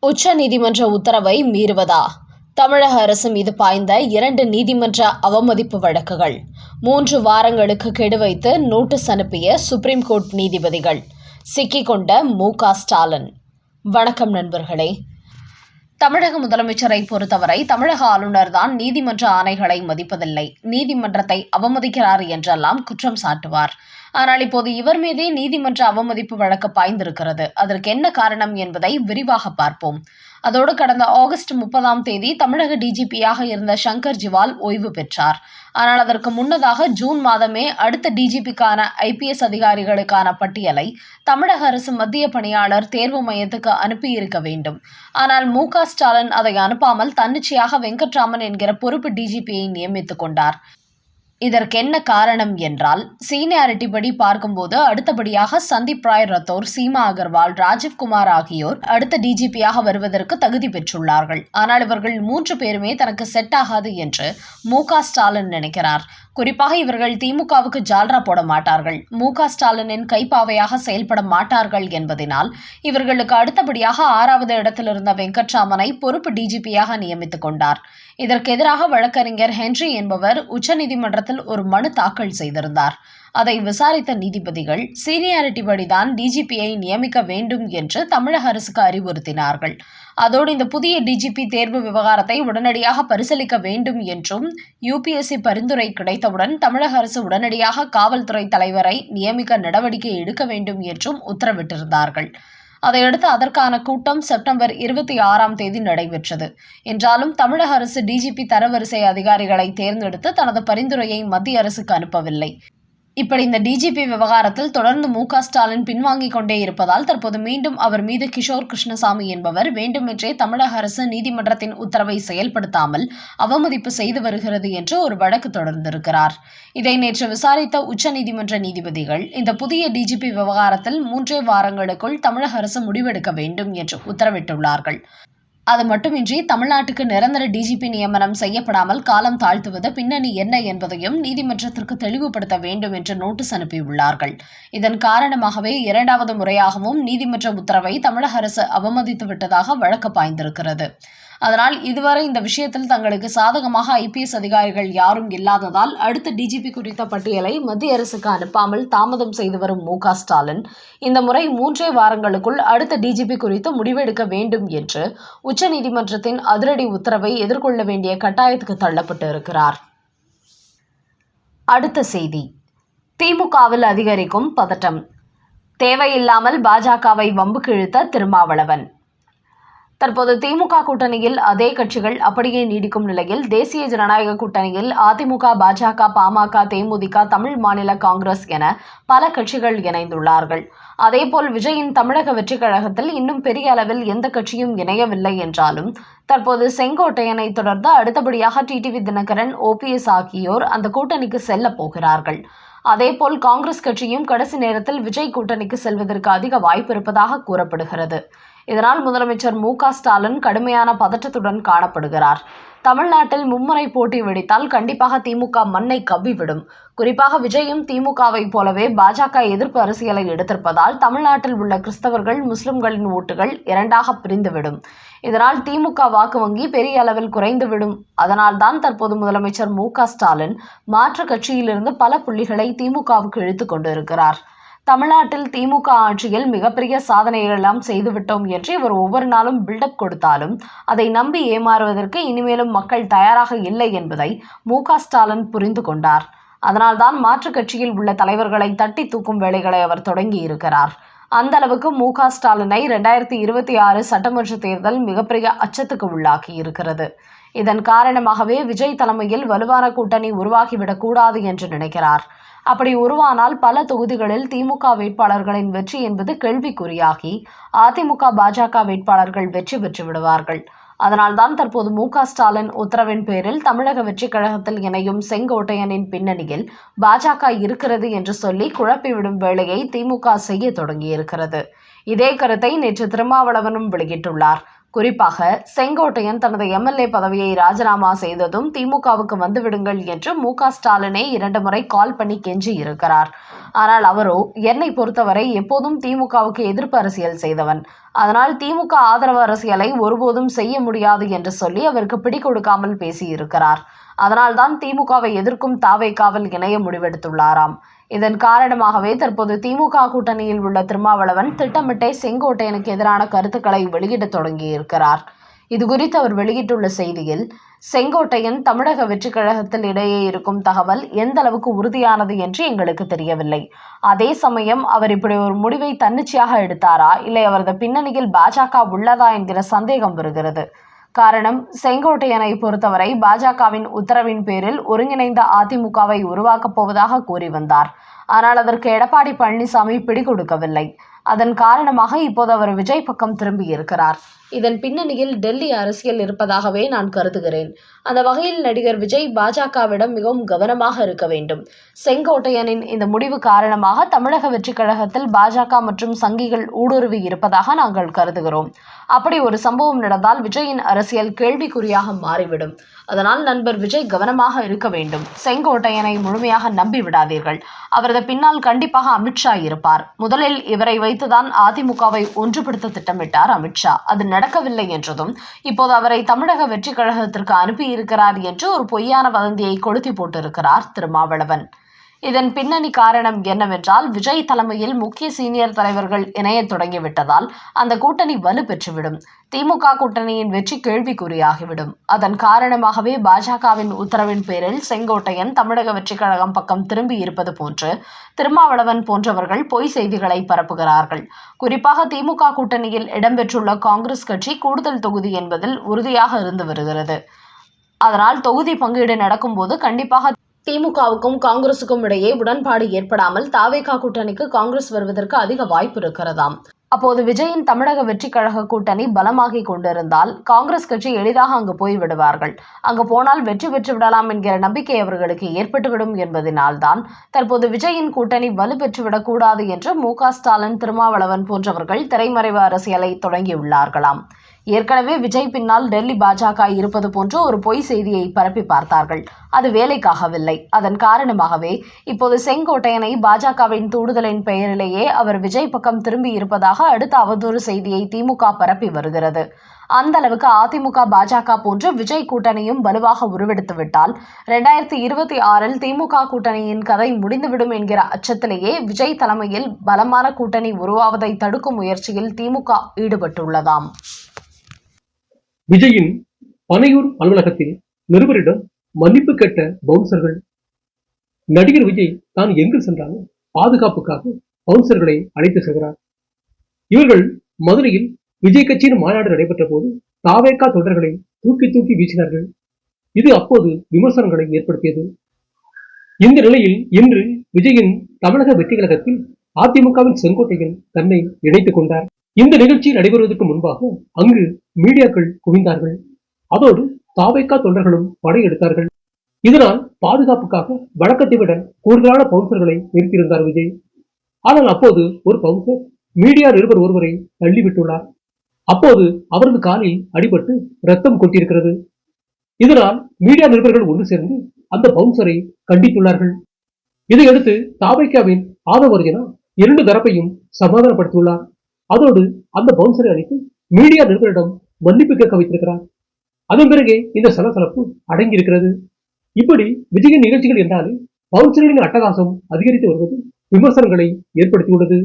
உச்ச நீதிமன்ற உத்தரவை மீறுவதா? தமிழக அரசு மீது பாய்ந்த இரண்டு நீதிமன்ற அவமதிப்பு வழக்குகள். மூன்று வாரங்களுக்கு கெடு வைத்து நோட்டீஸ் அனுப்பிய சுப்ரீம் கோர்ட் நீதிபதிகள். சிக்கிக்கொண்ட மு க ஸ்டாலின். வணக்கம் நண்பர்களே. தமிழக முதலமைச்சரை பொறுத்தவரை தமிழக ஆளுநர் தான் நீதிமன்ற ஆணைகளை மதிப்பதில்லை. நீதிமன்றத்தை அவமதிக்கிறார் என்றெல்லாம் குற்றம் சாட்டுவார். ஆனால் இப்போது இவர் மீதே நீதிமன்ற அவமதிப்பு வழக்கு பாய்ந்திருக்கிறது. அதற்கு என்ன காரணம் என்பதை விரிவாக பார்ப்போம். அதோடு கடந்த ஆகஸ்ட் முப்பதாம் தேதி தமிழக டிஜிபியாக இருந்த சங்கர் ஜிவால் ஓய்வு பெற்றார். ஆனால் அதற்கு முன்னதாக ஜூன் மாதமே அடுத்த டிஜிபிக்கான ஐபிஎஸ் அதிகாரிகளுக்கான பட்டியலை தமிழக அரசு மத்திய பணியாளர் தேர்வு மையத்துக்கு அனுப்பியிருக்க வேண்டும். ஆனால் மு ஸ்டாலின் அதை அனுப்பாமல் தன்னிச்சையாக வெங்கட்ராமன் என்கிற பொறுப்பு டிஜிபியை நியமித்துக் கொண்டார். இதற்கென்ன காரணம் என்றால் சீனியாரிட்டி படி பார்க்கும்போது அடுத்தபடியாக சந்தீப் ராய் ரத்தோர் சீமா அகர்வால் ராஜீவ்குமார் ஆகியோர் அடுத்த டிஜிபியாக வருவதற்கு தகுதி பெற்றுள்ளார்கள். ஆனால் இவர்கள் மூன்று பேருமே தனக்கு செட் ஆகாது என்று மு ஸ்டாலின் நினைக்கிறார். குறிப்பாக இவர்கள் திமுகவுக்கு ஜால்ரா போட மாட்டார்கள். மு ஸ்டாலினின் கைப்பாவையாக செயல்பட மாட்டார்கள் என்பதனால் இவர்களுக்கு அடுத்தபடியாக ஆறாவது இடத்தில் இருந்த வெங்கட்ராமனை பொறுப்பு டிஜிபியாக நியமித்துக் கொண்டார். இதற்கு எதிராக வழக்கறிஞர் ஹென்றி என்பவர் உச்சநீதிமன்றத்தில் ஒரு மனு தாக்கல் செய்திருந்தார். அதை விசாரித்த நீதிபதிகள் சீனியாரிட்டி படிதான் டிஜிபியை நியமிக்க வேண்டும் என்று தமிழக அரசுக்கு அறிவுறுத்தினார்கள். அதோடு இந்த புதிய டிஜிபி தேர்வு விவகாரத்தை உடனடியாக பரிசீலிக்க வேண்டும் என்றும் யுபிஎஸ்சி பரிந்துரை கிடைத்தவுடன் தமிழக அரசு உடனடியாக காவல்துறை தலைவரை நியமிக்க நடவடிக்கை எடுக்க வேண்டும் என்றும் உத்தரவிட்டிருந்தார்கள். அதையடுத்து அதற்கான கூட்டம் செப்டம்பர் இருபத்தி ஆறாம் தேதி நடைபெற்றது. என்றாலும் தமிழக அரசு டிஜிபி தரவரிசை அதிகாரிகளை தேர்ந்தெடுத்து தனது பரிந்துரையை மத்திய அரசுக்கு அனுப்பவில்லை. இப்படி இந்த டிஜிபி விவகாரத்தில் தொடர்ந்து மு ஸ்டாலின் பின்வாங்கிக் கொண்டே இருப்பதால் தற்போது மீண்டும் அவர் மீது கிஷோர் கிருஷ்ணசாமி என்பவர் வேண்டுமென்றே தமிழக அரசு நீதிமன்றத்தின் உத்தரவை செயல்படுத்தாமல் அவமதிப்பு செய்து வருகிறது என்று ஒரு வழக்கு தொடர்ந்திருக்கிறார். இதை நேற்று விசாரித்த உச்சநீதிமன்ற நீதிபதிகள் இந்த புதிய டிஜிபி விவகாரத்தில் மூன்றே வாரங்களுக்குள் தமிழக அரசு முடிவெடுக்க வேண்டும் என்று உத்தரவிட்டுள்ளார்கள். அது மட்டுமின்றி தமிழ்நாட்டுக்கு நிரந்தர டிஜிபி நியமனம் செய்யப்படாமல் காலம் தாழ்த்துவது பின்னணி என்ன என்பதையும் நீதிமன்றத்திற்கு தெளிவுபடுத்த வேண்டும் என்று நோட்டீஸ் அனுப்பியுள்ளார்கள். இதன் காரணமாகவே இரண்டாவது முறையாகவும் நீதிமன்ற உத்தரவை தமிழக அரசு அவமதித்து விட்டதாக வழக்கு பாய்ந்திருக்கிறது. அதனால் இதுவரை இந்த விஷயத்தில் தங்களுக்கு சாதகமாக ஐபிஎஸ் அதிகாரிகள் யாரும் இல்லாததால் அடுத்த டிஜிபி குறித்த பட்டியலை மத்திய அரசுக்கு அனுப்பாமல் தாமதம் செய்து வரும் மு ஸ்டாலின் இந்த முறை மூன்றே வாரங்களுக்குள் அடுத்த டிஜிபி குறித்து முடிவெடுக்க வேண்டும் என்று உச்சநீதிமன்றத்தின் அதிரடி உத்தரவை எதிர்கொள்ள வேண்டிய கட்டாயத்துக்கு தள்ளப்பட்டு இருக்கிறார். அடுத்த செய்தி. திமுகவில் அதிகரிக்கும் பதட்டம். தேவையில்லாமல் பாஜகவை வம்புக்கு இழுத்த திருமாவளவன். தற்போது திமுக கூட்டணியில் அதே கட்சிகள் அப்படியே நீடிக்கும் நிலையில் தேசிய ஜனநாயக கூட்டணியில் அதிமுக பாஜக பாமக தேமுதிக தமிழ் மாநில காங்கிரஸ் என பல கட்சிகள் இணைந்துள்ளார்கள். அதேபோல் விஜயின் தமிழக வெற்றிக் கழகத்தில் இன்னும் பெரிய அளவில் எந்த கட்சியும் இணையவில்லை என்றாலும் தற்போது செங்கோட்டையனை தொடர்ந்து அடுத்தபடியாக டிடிவி தினகரன் ஓபிஎஸ் ஆகியோர் அந்த கூட்டணிக்கு செல்ல போகிறார்கள். அதேபோல் காங்கிரஸ் கட்சியும் கடைசி நேரத்தில் விஜய் கூட்டணிக்கு செல்வதற்கு அதிக வாய்ப்பு இருப்பதாக கூறப்படுகிறது. இதனால் முதலமைச்சர் மு ஸ்டாலின் கடுமையான பதற்றத்துடன் காணப்படுகிறார். தமிழ்நாட்டில் மும்முறை போட்டி வெடித்தால் கண்டிப்பாக திமுக மண்ணை கவ்விவிடும். குறிப்பாக விஜயும் திமுகவை போலவே பாஜக எதிர்ப்பு அரசியலை எடுத்திருப்பதால் தமிழ்நாட்டில் உள்ள கிறிஸ்தவர்கள் முஸ்லிம்களின் ஓட்டுகள் இரண்டாக பிரிந்துவிடும். இதனால் திமுக வாக்கு வங்கி பெரிய அளவில் குறைந்துவிடும். அதனால்தான் தற்போது முதலமைச்சர் மு ஸ்டாலின் மாற்று கட்சியிலிருந்து பல புள்ளிகளை திமுகவுக்கு இழுத்துக் கொண்டிருக்கிறார். தமிழ்நாட்டில் திமுக ஆட்சியில் மிகப்பெரிய சாதனைகளெல்லாம் செய்துவிட்டோம் என்று இவர் ஒவ்வொரு நாளும் பில்டப் கொடுத்தாலும் அதை நம்பி ஏமாறுவதற்கு இனிமேலும் மக்கள் தயாராக இல்லை என்பதை மு ஸ்டாலின் புரிந்து கொண்டார். அதனால்தான் மாற்றுக் கட்சியில் உள்ள தலைவர்களை தட்டி தூக்கும் வேலைகளை அவர் தொடங்கி இருக்கிறார். அந்த அளவுக்கு மு க ஸ்டாலினை ரெண்டாயிரத்தி இருபத்தி ஆறு சட்டமன்ற தேர்தல் மிகப்பெரிய அச்சத்துக்கு உள்ளாக்கி இருக்கிறது. இதன் காரணமாகவே விஜய் தலைமையில் வலுவான கூட்டணி உருவாகிவிடக் கூடாது என்று நினைக்கிறார். அப்படி உருவானால் பல தொகுதிகளில் திமுக வேட்பாளர்களின் வெற்றி என்பது கேள்விக்குறியாகி அதிமுக பாஜக வேட்பாளர்கள் வெற்றி பெற்று விடுவார்கள். அதனால்தான் தற்போது மு க ஸ்டாலின் உத்தரவின் பேரில் தமிழக வெற்றி கழகத்தில் இணையும் செங்கோட்டையனின் பின்னணியில் பாஜக இருக்கிறது என்று சொல்லி குழப்பிவிடும் வேலையை திமுக செய்ய தொடங்கியிருக்கிறது. இதே கருத்தை நேற்று திருமாவளவனும் வெளியிட்டுள்ளார். குறிப்பாக செங்கோட்டையன் தனது எம்எல்ஏ பதவியை ராஜினாமா செய்ததும் திமுகவுக்கு வந்துவிடுங்கள் என்று மு க இரண்டு முறை கால் பண்ணி கெஞ்சி இருக்கிறார். ஆனால் அவரோ என்னை பொறுத்தவரை எப்போதும் திமுகவுக்கு எதிர்ப்பு அரசியல் செய்தவன். அதனால் திமுக ஆதரவு அரசியலை ஒருபோதும் செய்ய முடியாது என்று சொல்லி அவருக்கு பிடி கொடுக்காமல் பேசியிருக்கிறார். அதனால்தான் திமுகவை எதிர்க்கும் தாவேக்காவில் இணைய முடிவெடுத்துள்ளாராம். இதன் காரணமாகவே தற்போது திமுக கூட்டணியில் உள்ள திருமாவளவன் திட்டமிட்டே செங்கோட்டையனுக்கு எதிரான கருத்துக்களை வெளியிடத் தொடங்கியிருக்கிறார். இதுகுறித்து அவர் வெளியிட்டுள்ள செய்தியில் செங்கோட்டையன் தமிழக வெற்றிக் கழகத்தில் இடையே இருக்கும் தகவல் எந்த அளவுக்கு உறுதியானது என்று எங்களுக்கு தெரியவில்லை. அதே சமயம் அவர் இப்படி ஒரு முடிவை தன்னிச்சையாக எடுத்தாரா? இல்லை அவரது பின்னணியில் பாஜக உள்ளதா என்கிற சந்தேகம் வருகிறது. காரணம் செங்கோட்டையனை பொறுத்தவரை பாஜகவின் உத்தரவின் பேரில் ஒருங்கிணைந்த அதிமுகவை உருவாக்கப் போவதாக கூறி வந்தார். ஆனால் அதற்கு எடப்பாடி பழனிசாமி பிடிகொடுக்கவில்லை. அதன் காரணமாக இப்போது அவர் விஜய் பக்கம் திரும்பியிருக்கிறார் இதன் பின்னணியில் டெல்லி அரசியல் இருப்பதாகவே நான் கருதுகிறேன். அந்த வகையில் நடிகர் விஜய் பாஜகவிடம் மிகவும் கவனமாக இருக்க வேண்டும். செங்கோட்டையனின் இந்த முடிவு காரணமாக தமிழக வெற்றிக் கழகத்தில் பாஜக மற்றும் சங்கிகள் ஊடுருவி இருப்பதாக நாங்கள் கருதுகிறோம். அப்படி ஒரு சம்பவம் நடந்தால் விஜயின் அரசியல் கேள்விக்குறியாக மாறிவிடும். அதனால் நண்பர் விஜய் கவனமாக இருக்க வேண்டும். செங்கோட்டையனை முழுமையாக நம்பி விடாதீர்கள். அவரது பின்னால் கண்டிப்பாக அமித்ஷா இருப்பார். முதலில் இவரை வைத்துதான் அதிமுகவை ஒன்றுபடுத்த திட்டமிட்டார் அமித்ஷா அது நடக்கவில்லை என்றதும் இப்போது அவரை தமிழக வெற்றிக் கழகத்திற்கு அனுப்பியிருக்கிறார் என்று ஒரு பொய்யான வதந்தியை கொளுத்தி போட்டிருக்கிறார் திருமாவளவன். இதன் பின்னணி காரணம் என்னவென்றால் விஜய் தலைமையில் முக்கிய சீனியர் தலைவர்கள் இணைய தொடங்கிவிட்டதால் அந்த கூட்டணி வலு பெற்றுவிடும். திமுக கூட்டணியின் வெற்றி கேள்விக்குறியாகிவிடும். அதன் காரணமாகவே பாஜகவின் உத்தரவின் பேரில் செங்கோட்டையன் தமிழக வெற்றிக் கழகம் பக்கம் திரும்பி இருப்பது போன்று திருமாவளவன் போன்றவர்கள் பொய் செய்திகளை பரப்புகிறார்கள். குறிப்பாக திமுக கூட்டணியில் இடம்பெற்றுள்ள காங்கிரஸ் கட்சி கூடுதல் தொகுதி என்பதில் உறுதியாக இருந்து வருகிறது. அதனால் தொகுதி பங்கீடு நடக்கும்போது கண்டிப்பாக திமுகவுக்கும் காங்கிரசுக்கும் இடையே உடன்பாடு ஏற்படாமல் தாவேகா கூட்டணிக்கு காங்கிரஸ் வருவதற்கு அதிக வாய்ப்பு இருக்கிறதாம். அப்போது விஜயின் தமிழக வெற்றி கழக கூட்டணி பலமாகிக் கொண்டிருந்தால் காங்கிரஸ் கட்சி எளிதாக அங்கு போய் விடுவார்கள். அங்கு போனால் வெற்றி பெற்று விடலாம் என்கிற நம்பிக்கை அவர்களுக்கு ஏற்பட்டுவிடும் என்பதனால்தான் தற்போது விஜயின் கூட்டணி வலுப்பெற்றுவிடக் கூடாது என்று மு க ஸ்டாலின் திருமாவளவன் போன்றவர்கள் திரைமறைவு அரசியலை தொடங்கியுள்ளார்களாம். ஏற்கனவே விஜய் பின்னால் டெல்லி பாஜக இருப்பது போன்ற ஒரு பொய் செய்தியை பரப்பி பார்த்தார்கள். அது வேலைக்காகவில்லை. அதன் காரணமாகவே இப்போது செங்கோட்டையனை பாஜகவின் தூடுதலின் பெயரிலேயே அவர் விஜய் பக்கம் திரும்பி இருப்பதாக அடுத்த அவதூறு செய்தியை திமுக பரப்பி வருகிறது. அந்த அளவுக்கு அதிமுக பாஜக போன்ற விஜய் கூட்டணியும் வலுவாக உருவெடுத்துவிட்டால் ரெண்டாயிரத்தி இருபத்தி ஆறில் திமுக கூட்டணியின் கதை முடிந்துவிடும் என்கிற அச்சத்திலேயே விஜய் தலைமையில் பலமான கூட்டணி உருவாவதை தடுக்கும் முயற்சியில் திமுக ஈடுபட்டுள்ளதாம். விஜயின் பனையூர் அலுவலகத்தில் நிருபரிடம் மன்னிப்பு கேட்ட பவுன்சர்கள் நடிகர் விஜய் தான் எங்கு சென்றாலும் பாதுகாப்புக்காக பவுன்சர்களை அழைத்து செல்கிறார். இவர்கள் மதுரையில் விஜய் கட்சியின் மாநாடு நடைபெற்ற போது தாவேக்கா தொண்டர்களை தூக்கி தூக்கி வீசினார்கள். இது அப்போது விமர்சனங்களை ஏற்படுத்தியது. இந்த நிலையில் இன்று விஜயின் தமிழக வெற்றி கழகத்தில் அதிமுகவின் செங்கோட்டையில் தன்னை இணைத்துக் கொண்டார். இந்த நிகழ்ச்சி நடைபெறுவதற்கு முன்பாக அங்கு மீடியாக்கள் குவிந்தார்கள். அதோடு தாவைக்கா தொண்டர்களும் படையெடுத்தார்கள் இதனால் பாதுகாப்புக்காக வழக்கத்தை விட கூடுதலான பவுன்சர்களை நிறுத்தியிருந்தார் விஜய். ஆனால் அப்போது ஒரு பவுன்சர் மீடியா நிருபர் ஒருவரை தள்ளிவிட்டுள்ளார். அப்போது அவரது காலில் அடிபட்டு ரத்தம் கொட்டியிருக்கிறது. இதனால் மீடியா நிருபர்கள் ஒன்று சேர்ந்து அந்த பவுன்சரை கண்டித்துள்ளார்கள். இதையடுத்து தாவைக்காவின் ஆதவர்ஜனா இரண்டு தரப்பையும் சமாதானப்படுத்தியுள்ளார். அதோடு அந்த பவுன்சரை அழைத்து மீடியா நிருபரிடம் மன்னிப்பு கேட்க வைத்திருக்கிறார். அதன் பிறகே இந்த சலசலப்பு அடங்கி இருக்கிறது இப்படி விஜயின் நிகழ்ச்சிகள் என்றாலே பவுன்சர்களின் அட்டகாசம் அதிகரித்து வருவது விமர்சனங்களை ஏற்படுத்தியுள்ளது.